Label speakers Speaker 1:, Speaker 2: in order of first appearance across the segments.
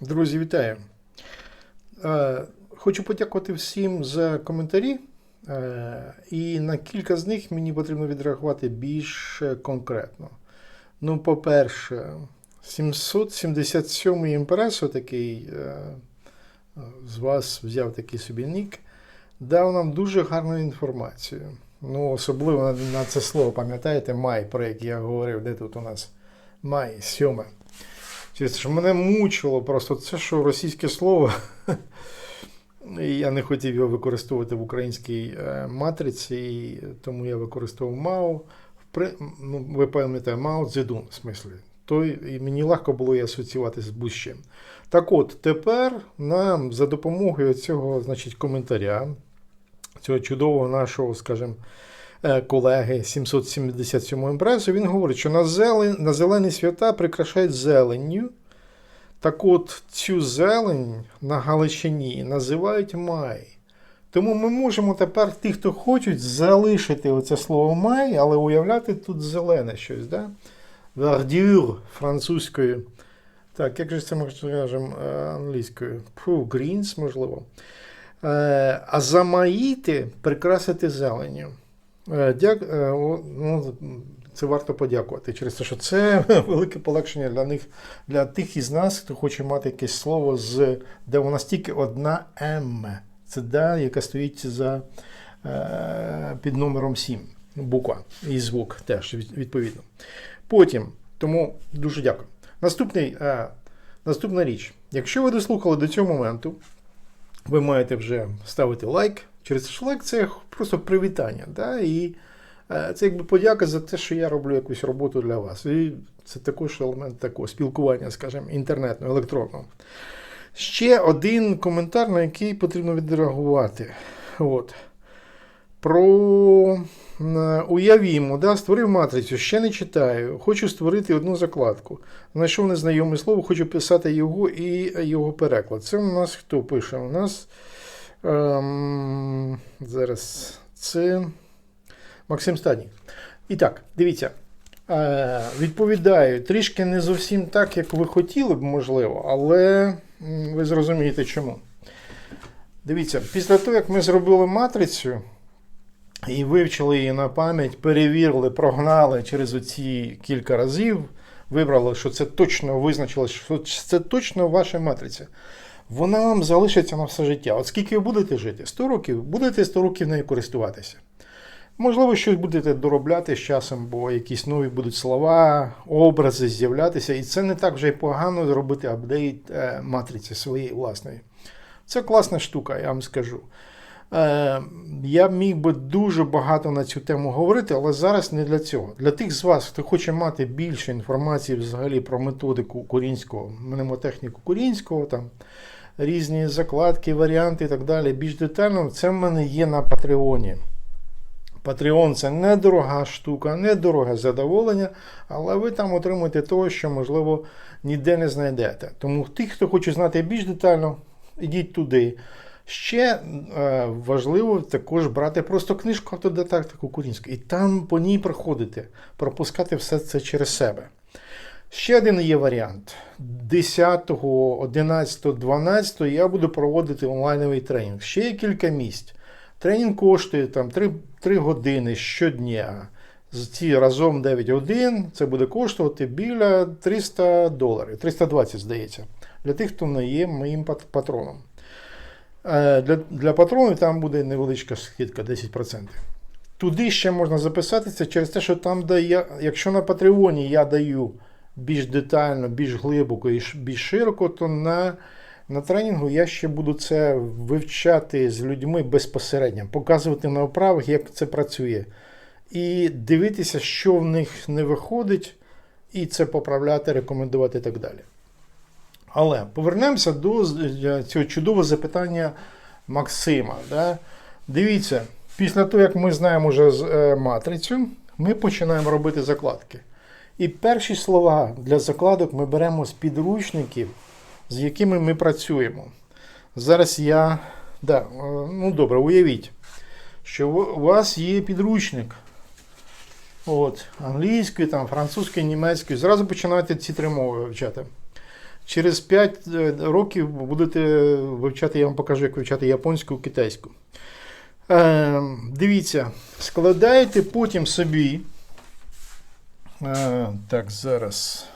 Speaker 1: Друзі, вітаю. Е, Хочу подякувати всім за коментарі. Е, І на кілька з них мені потрібно відреагувати більш конкретно. Ну, по-перше, 777 імпресо такий е, з вас взяв такий собі нік, дав нам дуже гарну інформацію. Ну, особливо на, на це слово, пам'ятаєте, май, про яке я говорив, де тут у нас май, сьоме. Що мене мучило просто це, що російське слово. І я не хотів його використовувати в українській е, матриці, і тому я використовував МАО. Ну, ви пам'ятаєте, Мао Цзедун, в смислі. Той, і мені легко було її асоціювати з будь-чим. Так от, тепер нам за допомогою цього значить, коментаря, цього чудового нашого, скажімо, колеги 777 імпресу, він говорить, що на, зелень, на зелені свята прикрашають зеленню. Так от цю зелень на Галичині називають май. Тому ми можемо тепер, ті, хто хочуть, залишити оце слово май, але уявляти тут зелене щось. Да? Verdure французькою. Так, як же це ми скажемо е, англійською? Фу, greens, можливо. Е, А замаїти прикрасити зеленню. Е, Дяк... е, ну, це варто подякувати через те, що це велике полегшення для них, для тих із нас, хто хоче мати якесь слово, з, де у нас тільки одна М. Це да, яка стоїть за, е, під номером 7. Буква і звук теж відповідно. Потім, тому дуже дякую. Наступний, е, наступна річ. Якщо ви дослухали до цього моменту, ви маєте вже ставити лайк. Через лайк це просто привітання. Да? І е, це якби подяка за те, що я роблю якусь роботу для вас. І це також елемент такого спілкування, скажімо, інтернетного, електронного. Ще один коментар, на який потрібно відреагувати. От. Про е, уявімо, да, створив матрицю, ще не читаю. Хочу створити одну закладку. Знайшов незнайоме слово, хочу писати його і його переклад. Це у нас хто пише? У нас ем, зараз це Максим Стадній. І так, дивіться. Е, відповідаю, трішки не зовсім так, як ви хотіли б, можливо, але ви зрозумієте чому. Дивіться, після того, як ми зробили матрицю і вивчили її на пам'ять, перевірили, прогнали через оці кілька разів, вибрали, що це точно визначилось, що це точно ваша матриця. Вона вам залишиться на все життя. От скільки ви будете жити? 100 років, будете 100 років нею користуватися. Можливо, щось будете доробляти з часом, бо якісь нові будуть слова, образи з'являтися, і це не так вже й погано зробити апдейт е, матриці своєї власної. Це класна штука, я вам скажу. Е, я міг би дуже багато на цю тему говорити, але зараз не для цього. Для тих з вас, хто хоче мати більше інформації взагалі про методику курінського, мнемотехніку курінського, там, різні закладки, варіанти і так далі, більш детально, це в мене є на Патреоні. Patreon це недорога штука, недороге задоволення, але ви там отримуєте того, що, можливо, ніде не знайдете. Тому ті, хто хоче знати більш детально, ідіть туди. Ще е, важливо також брати просто книжку автодидактику українську і там по ній проходити, пропускати все це через себе. Ще один є варіант. 10, 11, 12 я буду проводити онлайновий тренінг. Ще є кілька місць. Тренінг коштує там 3, 3 години щодня. Ці разом 9 годин це буде коштувати біля 300 доларів, 320, здається, для тих, хто не є моїм патроном. Е, Для, для патронів там буде невеличка скидка 10%. Туди ще можна записатися через те, що там дає, якщо на Патреоні я даю більш детально, більш глибоко і більш широко, то на, на тренінгу я ще буду це вивчати з людьми безпосередньо, показувати на вправах, як це працює. І дивитися, що в них не виходить, і це поправляти, рекомендувати і так далі. Але повернемося до цього чудового запитання Максима. Да? Дивіться, після того, як ми знаємо вже е, матрицю, ми починаємо робити закладки. І перші слова для закладок ми беремо з підручників, з якими ми працюємо. Зараз я. Да, е, ну добре, уявіть, що у вас є підручник. От, англійською, там, французькою, німецькою. Зразу починаєте ці три мови вивчати. через 5 років будете вивчати, я вам покажу, як вивчати японську китайську. Е, дивіться, складаєте потім собі. Е, так, зараз.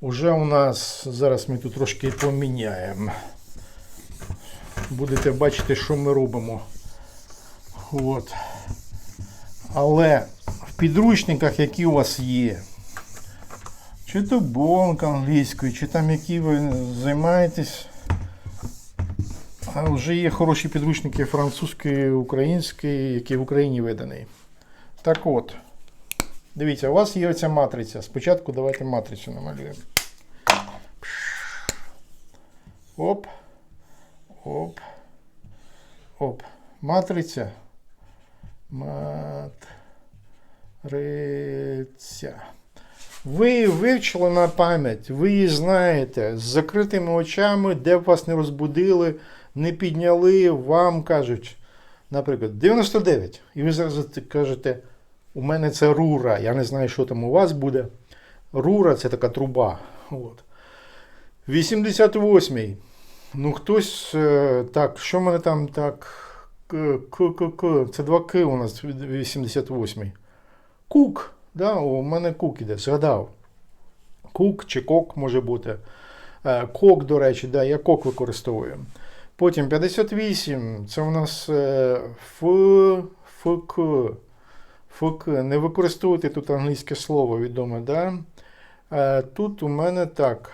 Speaker 1: Уже у нас, зараз ми тут трошки поміняємо. Будете бачити, що ми робимо. От. Але в підручниках, які у вас є, чи то бонк англійською, чи там які ви займаєтесь. Вже є хороші підручники французької, української, які в Україні видані. Так от, дивіться, у вас є оця матриця. Спочатку давайте матрицю намалюємо. Оп. Оп. Оп. Матриця. Матриця. Ви вивчили на пам'ять, ви її знаєте з закритими очами, де б вас не розбудили, не підняли, вам кажуть, наприклад, 99. І ви зараз кажете, у мене це рура. Я не знаю, що там у вас буде. Рура це така труба. От. 88-й. Ну, хтось. е, Так, що в мене там так. К, К, К, К. Це два К у нас 88-й. Кук. Да, у мене кук іде, згадав. Кук чи кок може бути. Е, Кок, до речі, да, я кок використовую. Потім 58. Це у нас е, Ф, ФК. ФК. Не використовуйте тут англійське слово відоме, да? Е, Тут у мене так.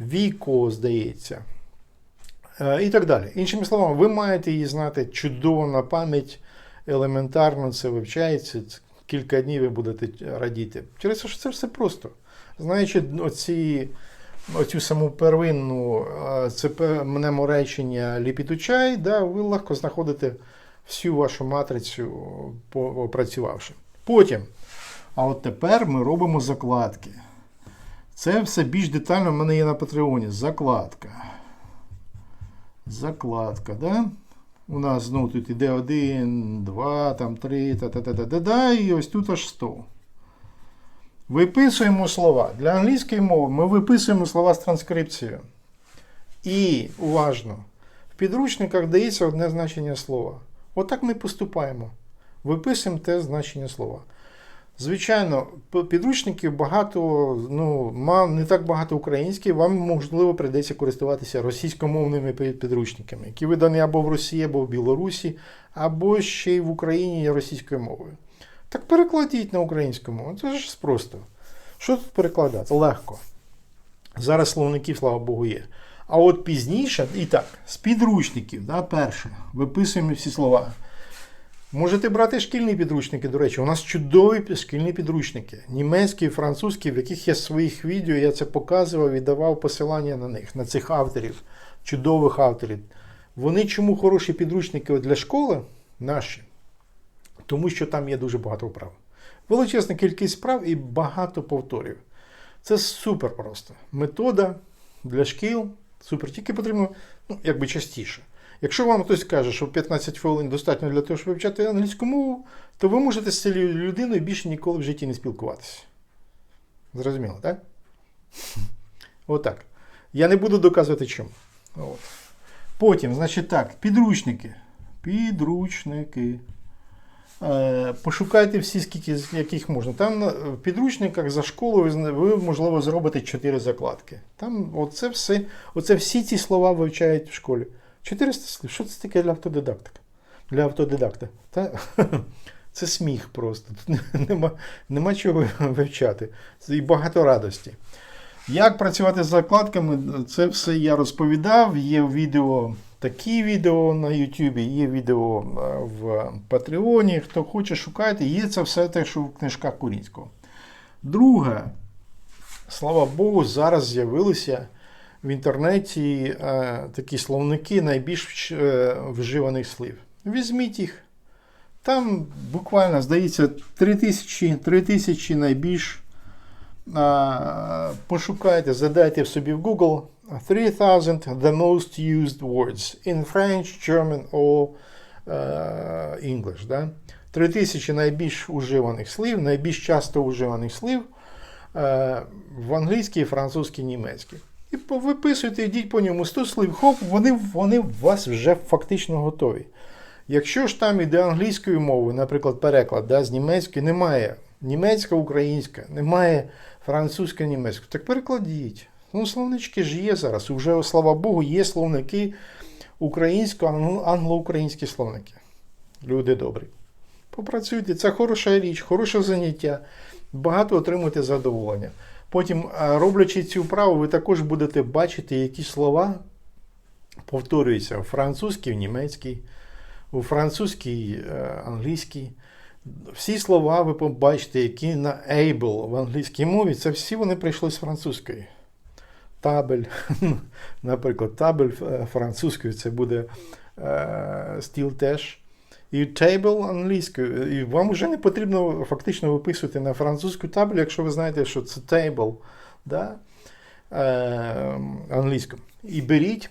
Speaker 1: Віко, здається. Е, І так далі. Іншими словами, ви маєте її знати чудово на пам'ять, елементарно це вивчається. Кілька днів ви будете радіти. Через те, що це все просто. Знаючи оці, оцю саму первинну е, це мнеморечення ліпітучай, да, ви легко знаходите всю вашу матрицю, опрацювавши. Потім. А от тепер ми робимо закладки. Це все більш детально в мене є на Патреоні. Закладка. Закладка, да? У нас знову тут іде 1, 2, там 3, та та та та та та і ось тут аж 100. Виписуємо слова. Для англійської мови ми виписуємо слова з транскрипцією. І уважно. В підручниках дається одне значення слова. Отак ми поступаємо. Виписуємо те значення слова. Звичайно, підручників багато, ну, не так багато українських, вам можливо прийдеться користуватися російськомовними підручниками, які видані або в Росії, або в Білорусі, або ще й в Україні російською мовою. Так перекладіть на українську мову. Це ж просто. Що тут перекладати? Легко. Зараз словників, слава Богу, є. А от пізніше, і так, з підручників, да, перше, виписуємо всі слова. Можете брати шкільні підручники, до речі, у нас чудові шкільні підручники. Німецькі, і французькі, в яких я своїх відео я це показував і давав посилання на них, на цих авторів, чудових авторів. Вони чому хороші підручники для школи наші? Тому що там є дуже багато вправ. Величезна кількість справ і багато повторів. Це супер просто. Метода для шкіл супер. Тільки потрібно ну, якби частіше. Якщо вам хтось каже, що 15 хвилин достатньо для того, щоб вивчати англійську мову, то ви можете з цією людиною більше ніколи в житті не спілкуватися. Зрозуміло, так? Отак. Я не буду доказувати чому. От. Потім, значить так, підручники. Підручники. Е, Пошукайте всі, скільки яких можна. Там в підручниках за школу ви, можливо, зробите 4 закладки. Там оце все, оце всі ці слова вивчають в школі. 400 слів. Що це таке для автодидактика? Для автодидакта. Та, це сміх просто. Тут нема, нема чого вивчати. Це і багато радості. Як працювати з закладками, це все я розповідав. Є відео, такі відео на YouTube, є відео е, в Патреоні. Хто хоче, шукайте. Є це все те, що в книжках Курінського. Друге, слава Богу, зараз з'явилися в інтернеті е, такі словники найбільш е, вживаних слів. Візьміть їх. Там буквально, здається, 3000, 3000 найбільш а, пошукайте, задайте собі в Google 3000 the most used words in French, German or е, English. Да? 3000 найбільш уживаних слів, найбільш часто уживаних слів е, в англійській, французькій, німецькій. І виписуйте, йдіть по ньому 100 слів, хоп, вони, вони у вас вже фактично готові. Якщо ж там іде англійською мовою, наприклад, переклад да, з німецької, немає німецька, українська, немає французька, німецька, так перекладіть. Ну, словнички ж є зараз. Уже, слава Богу, є словники українсько, англо- англо-українські словники. Люди добрі. Попрацюйте, це хороша річ, хороше заняття. Багато отримуєте задоволення. Потім, роблячи цю вправу, ви також будете бачити, які слова повторюються у французькій, в німецькій, у французькій, е, англійській. Всі слова ви побачите, які на able в англійській мові, це всі вони прийшли з французької. Табель, наприклад, табель е, французькою це буде е, стіл теж. І table англійською. І вам вже не потрібно фактично виписувати на французьку табель, якщо ви знаєте, що це table да? е, англійською. І беріть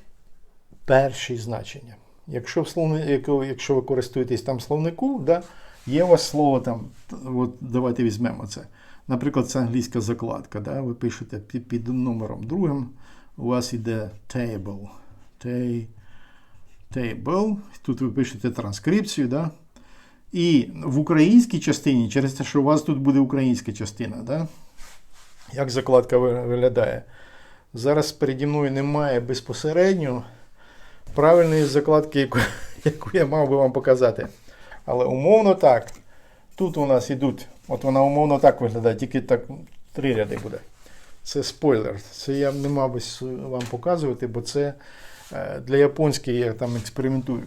Speaker 1: перші значення. Якщо, в словни, якщо ви користуєтесь там словнику, да, є у вас слово там, от давайте візьмемо це. Наприклад, це англійська закладка. Да, ви пишете під, під номером другим, у вас йде table. Та- Table. Тут ви пишете транскрипцію. Да? І в українській частині, через те, що у вас тут буде українська частина, да? як закладка виглядає. Зараз переді мною немає безпосередньо правильної закладки, яку, яку я мав би вам показати. Але умовно так. Тут у нас йдуть, от вона умовно так виглядає, тільки так три ряди буде. Це спойлер. Це я не мав би вам показувати, бо це для японської я там експериментую.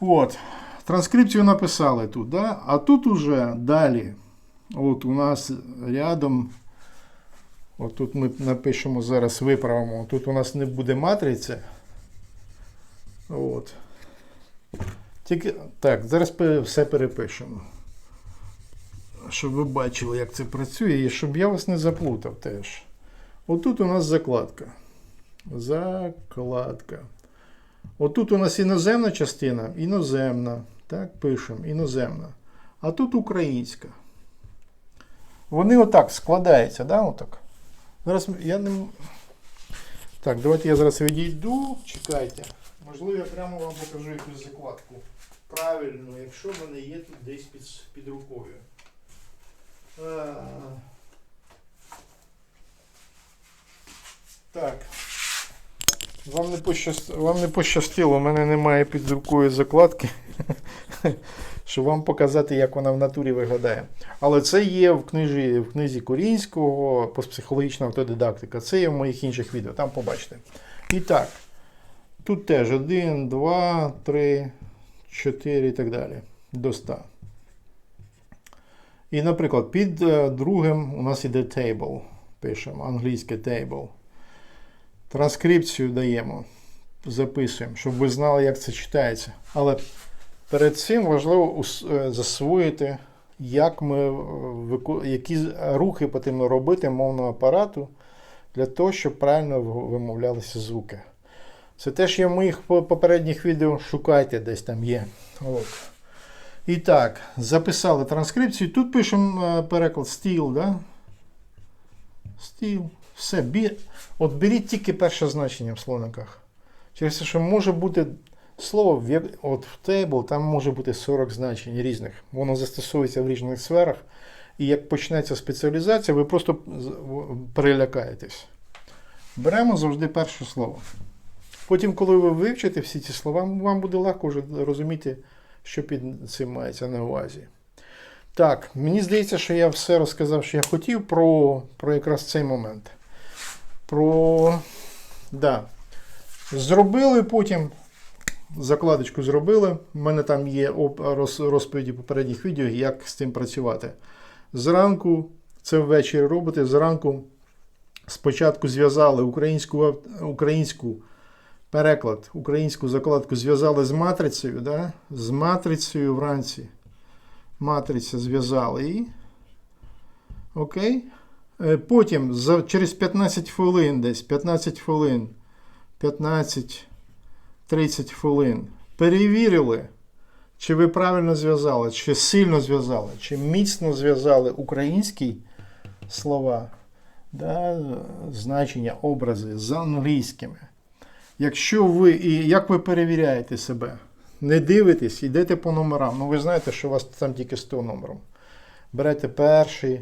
Speaker 1: От. Транскрипцію написали тут, да? а тут уже далі. От у нас рядом. От тут ми напишемо зараз, виправимо. Тут у нас не буде матриця. От. Тільки так, зараз все перепишемо. Щоб ви бачили, як це працює, і щоб я вас не заплутав теж. Отут у нас закладка. Закладка. Отут у нас іноземна частина, іноземна. Так, пишемо, іноземна. А тут українська. Вони отак складаються, да, отак. Зараз я не. Так, давайте я зараз відійду. Чекайте. Можливо, я прямо вам покажу якусь закладку. Правильно, якщо в мене є тут десь під, під рукою. А, Так. Вам не, пощаст... вам не пощастило, у мене немає під рукою закладки, щоб вам показати, як вона в натурі виглядає. Але це є в книжі, в книзі Корінського, постпсихологічна автодидактика. Це є в моїх інших відео, там побачите. І так, тут теж 1, 2, 3, 4 і так далі. До 100. І, наприклад, під е, другим у нас іде table. Пишемо англійське table. Транскрипцію даємо, записуємо, щоб ви знали, як це читається. Але перед цим важливо е, засвоїти, як ми, е, які рухи потрібно робити мовного апарату для того, щоб правильно вимовлялися звуки. Це теж є в моїх попередніх відео. Шукайте, десь там є. От. І так, записали транскрипцію. Тут пишемо е, переклад стіл, да? Стіл. Все. Бі... От беріть тільки перше значення в словниках. Через те, що може бути слово, от в table, там може бути 40 значень різних. Воно застосовується в різних сферах. І як почнеться спеціалізація, ви просто перелякаєтесь. Беремо завжди перше слово. Потім, коли ви вивчите всі ці слова, вам буде легко вже розуміти, що під цим мається на увазі. Так, мені здається, що я все розказав, що я хотів про, про якраз цей момент. Про. Да. Зробили потім. Закладочку зробили. У мене там є розповіді попередніх відео, як з цим працювати. Зранку, це ввечері робите, зранку спочатку зв'язали українську, українську переклад, українську закладку зв'язали з матрицею, да? з матрицею вранці. Матриця зв'язали і. Окей. Е, Потім за, через 15 хвилин десь, 15 хвилин, 15-30 хвилин перевірили, чи ви правильно зв'язали, чи сильно зв'язали, чи міцно зв'язали українські слова да, значення, образи з англійськими. Якщо ви і як ви перевіряєте себе, не дивитесь, йдете по номерам. Ну ви знаєте, що у вас там тільки 100 номером. Берете перший,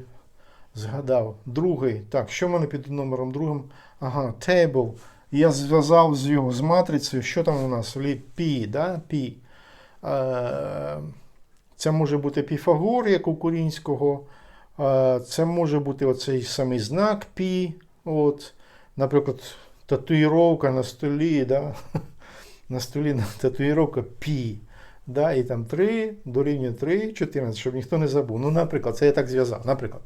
Speaker 1: згадав, другий. Так, що в мене під номером другим? Ага, table. Я зв'язав з його з матрицею. Що там у нас? Пі, да? Пі. Е, Це може бути Піфагор, як у Курінського. Е, Це може бути оцей самий знак Пі. От. Наприклад, татуїровка на столі, да? на столі татуїровка Пі. Да? І там 3 дорівнює 3, 14, щоб ніхто не забув. Ну, наприклад, це я так зв'язав. Наприклад,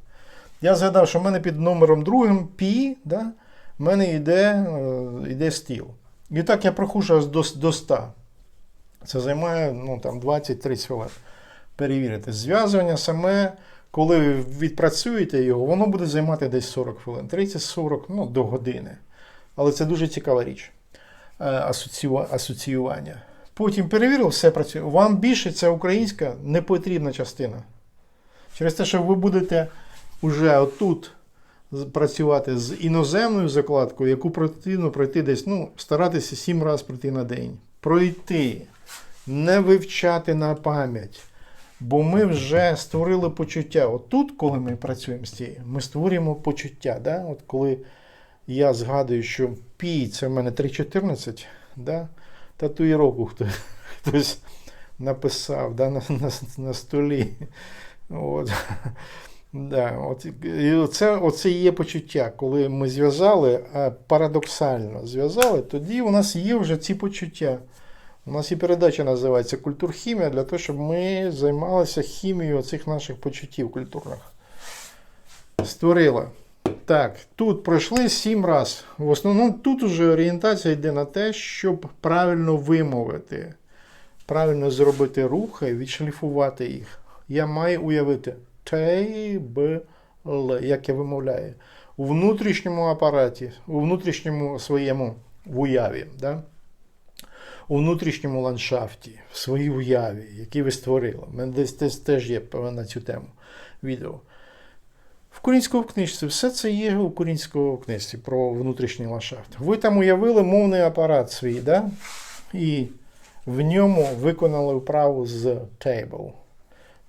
Speaker 1: я згадав, що в мене під номером другим Пі, да? в мене йде, е, йде стіл. І так я проходжу аж до, до 100. Це займає ну, там 20-30 хвилин. Перевірити. Зв'язування саме, коли ви відпрацюєте його, воно буде займати десь 40 хвилин. 30-40 ну, до години. Але це дуже цікава річ. Е, асоціювання. Потім перевірив, все працює. Вам більше ця українська не потрібна частина. Через те, що ви будете вже отут працювати з іноземною закладкою, яку потрібно пройти десь, ну, старатися 7 разів пройти на день. Пройти, не вивчати на пам'ять. Бо ми вже створили почуття. От тут, коли ми працюємо з цією, ми створюємо почуття. Да? От коли я згадую, що пі це в мене 3.14, да? татуїровку хто, хтось написав да? на, на, на столі. От. Да, от, і оце, оце є почуття. Коли ми зв'язали, а парадоксально зв'язали, тоді у нас є вже ці почуття. У нас і передача називається Культурхімія для того, щоб ми займалися хімією цих наших почуттів культурних. Створила. Так, тут пройшли сім разів. В основному тут уже орієнтація йде на те, щоб правильно вимовити, правильно зробити рухи, відшліфувати їх. Я маю уявити table, як я вимовляю, у внутрішньому апараті, у внутрішньому своєму в уяві. Да? у внутрішньому ландшафті, в своїй уяві, які ви створили. У мене десь теж, теж є на цю тему відео. В Курінському книжці все це є у Курінському книжці про внутрішній ландшафт. Ви там уявили мовний апарат свій, да? і в ньому виконали вправу з table.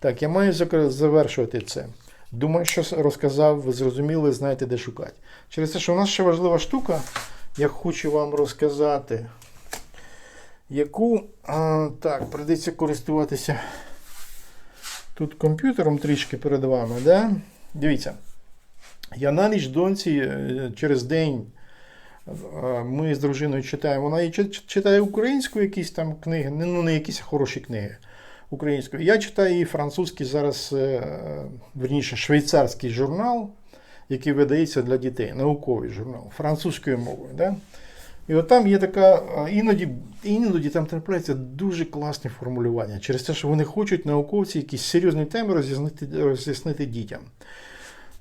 Speaker 1: Так, я маю завершувати це. Думаю, що розказав, ви зрозуміли, знаєте, де шукати. Через те, що у нас ще важлива штука, я хочу вам розказати яку а, так, прийдеться користуватися тут комп'ютером трішки перед вами. Да? Дивіться, я на ніч доньці е, через день ми з дружиною читаємо. Вона читає українську якісь там книги, ну не якісь хороші книги українською. Я читаю і французький зараз, е, верніше, швейцарський журнал, який видається для дітей, науковий журнал, французькою мовою. Да? І от там є така, іноді, іноді там трапляються дуже класні формулювання через те, що вони хочуть науковці якісь серйозні теми роз'яснити, роз'яснити дітям.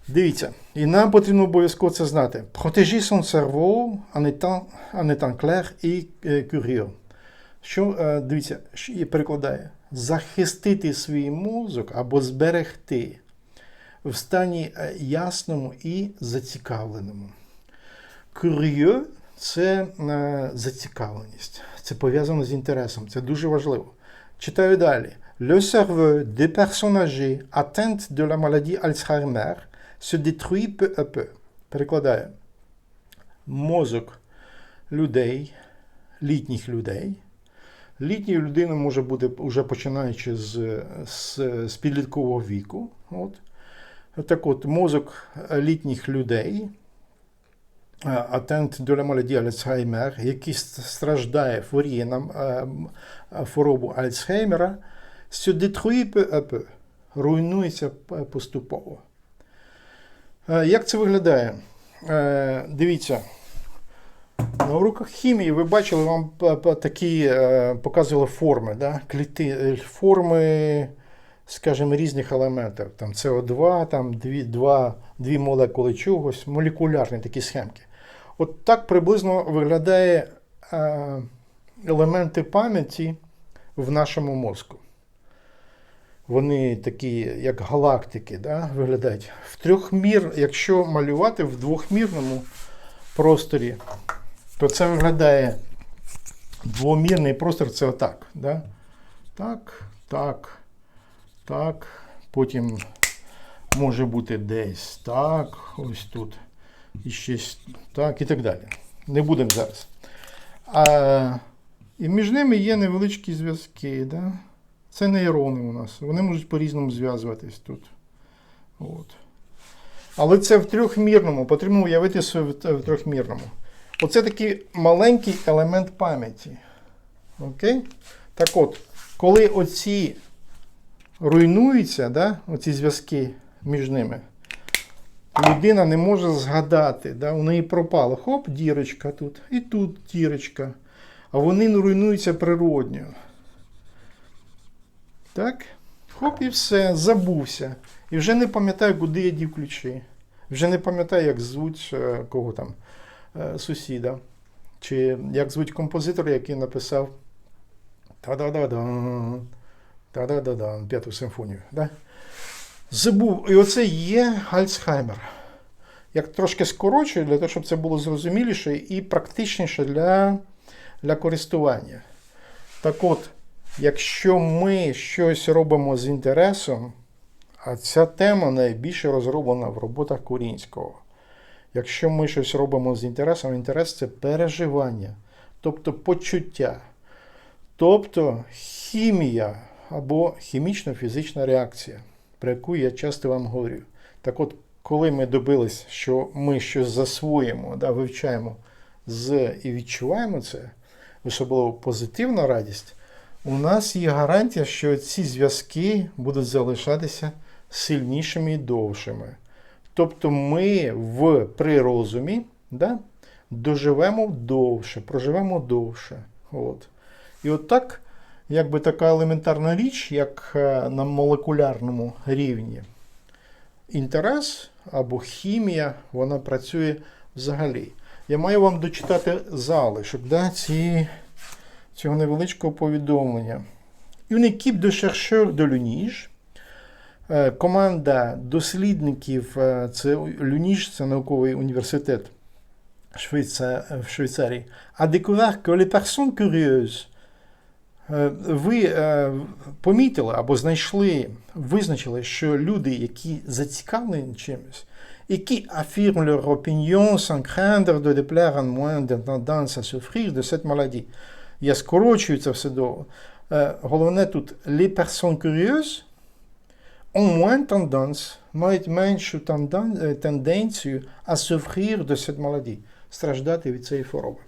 Speaker 1: Дивіться, і нам потрібно обов'язково це знати. Protéger son cerveau en étant, en clair et е, curieux. Що, е, дивіться, що перекладає. Захистити свій мозок або зберегти в стані е, ясному і зацікавленому. Curieux – це е, зацікавленість, це пов'язано з інтересом, це дуже важливо. Читаю далі. Le cerveau des personnes âgées atteintes de la maladie Alzheimer se détruit peu à peu. Перекладаю. Мозок людей, літніх людей. Літньою людиною може бути вже починаючи з, з, з підліткового віку. От. Так от, мозок літніх людей, атент до maladie Альцгеймер, який страждає, хворіє на е, м, хворобу Альцгеймера, se peu руйнується поступово. Е, Як це виглядає? Е, Дивіться. На уроках хімії ви бачили, вам такі е, показували форми, да? Кліти, е, форми, скажімо, різних елементів. Там СО2, там дві, два, дві молекули чогось, молекулярні такі схемки. От так приблизно виглядає е, елементи пам'яті в нашому мозку. вони такі, як галактики, да, виглядають. В трьохмір, якщо малювати в двохмірному просторі, то це виглядає двомірний простор це отак. Да? Так, так, так. Потім може бути десь так, ось тут. І ще с- так, і так далі. Не будемо зараз. А, і між ними є невеличкі зв'язки. Да? Це нейрони у нас. Вони можуть по-різному зв'язуватись тут. От. Але це в трьохмірному, потрібно уявити в в трьохмірному. Оце такий маленький елемент пам'яті. Окей? Так от, коли оці руйнуються, да, оці зв'язки між ними, людина не може згадати, да, у неї пропало. Хоп, дірочка тут, і тут дірочка. А вони руйнуються природньо. Так? Хоп, і все, забувся. І вже не пам'ятаю, куди я дів ключі. Вже не пам'ятаю, як звуть е, кого там сусіда. Чи як звуть композитора, який написав та-да-да-да, та-да-да-да, п'яту симфонію. Да? Забув. І оце є Альцхаймер. Як трошки скорочую, для того, щоб це було зрозуміліше і практичніше для, для користування. Так от, якщо ми щось робимо з інтересом, а ця тема найбільше розроблена в роботах Курінського. Якщо ми щось робимо з інтересом, інтерес це переживання, тобто почуття, тобто хімія або хімічно-фізична реакція, про яку я часто вам говорю. Так от, коли ми добились, що ми щось засвоїмо, да, вивчаємо з і відчуваємо це, особливо позитивна радість, у нас є гарантія, що ці зв'язки будуть залишатися сильнішими і довшими. Тобто ми в при розумі да, доживемо довше, проживемо довше. От. І от так, якби така елементарна річ, як е, на молекулярному рівні. Інтерес або хімія, вона працює взагалі. Я маю вам дочитати залишок да, ці, цього невеличкого повідомлення. Une équipe de chercheurs l'UNIGE Е, Команда дослідників, е, це Люніж, це науковий університет Швейца, в Швейцарії, a découvert que les е, ви е, помітили або знайшли, визначили, що люди, які зацікавлені чимось, які affirment opinion sans craindre de déplaire à moins de tendance à souffrir de cette maladie. Я скорочую це все. Е, Головне тут les personnes curieuses moins tendance, мають меншу тенденцію à souffrir de cette maladie, страждати від цієї хвороби.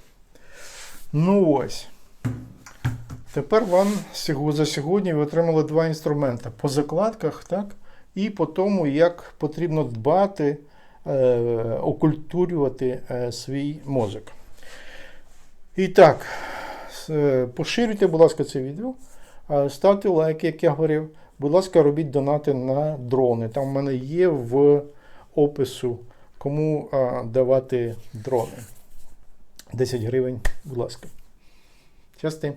Speaker 1: Ну ось. Тепер вам за сьогодні ви отримали два інструменти по закладках, так? І по тому, як потрібно дбати, е, окультурювати е, свій мозок. І так, поширюйте, будь ласка, це відео. Ставте лайки, як я говорив. Будь ласка, робіть донати на дрони. Там в мене є в опису, кому а, давати дрони. 10 гривень, будь ласка. Щасти.